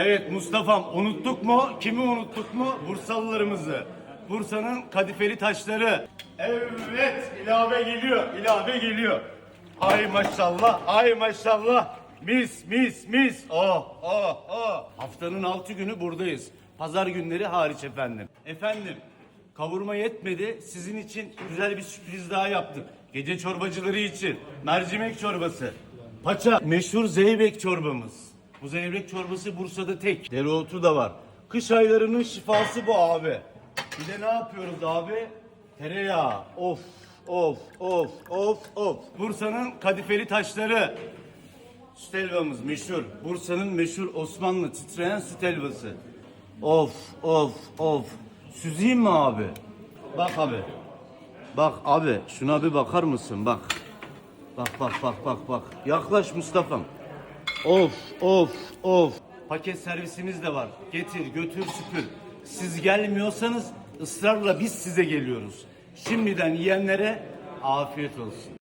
Evet Mustafa'm unuttuk mu? Kimi unuttuk mu? Bursalılarımızı. Bursa'nın kadifeli taşları. Evet ilave geliyor. ilave geliyor. Ay maşallah. Ay maşallah. Mis mis mis. Oh oh oh. Haftanın altı günü buradayız. Pazar günleri hariç efendim. Efendim kavurma yetmedi. Sizin için güzel bir sürpriz daha yaptık. Gece çorbacıları için. Mercimek çorbası. Paça meşhur zeybek çorbamız. Bu zeybek çorbası Bursa'da tek. Dereotu da var. Kış aylarının şifası bu abi. Bir de ne yapıyoruz abi? Tereyağı. Of of of of of. Bursa'nın kadifeli taşları. Süt helvamız meşhur. Bursa'nın meşhur Osmanlı titreyen süt helvası. Of of of. Süzeyim mi abi? Bak abi. Bak abi şuna bir bakar mısın bak. Bak bak bak bak bak. Yaklaş Mustafa'm. Of of of. Paket servisimiz de var. Getir götür süpür. Siz gelmiyorsanız ısrarla biz size geliyoruz. Şimdiden yiyenlere afiyet olsun.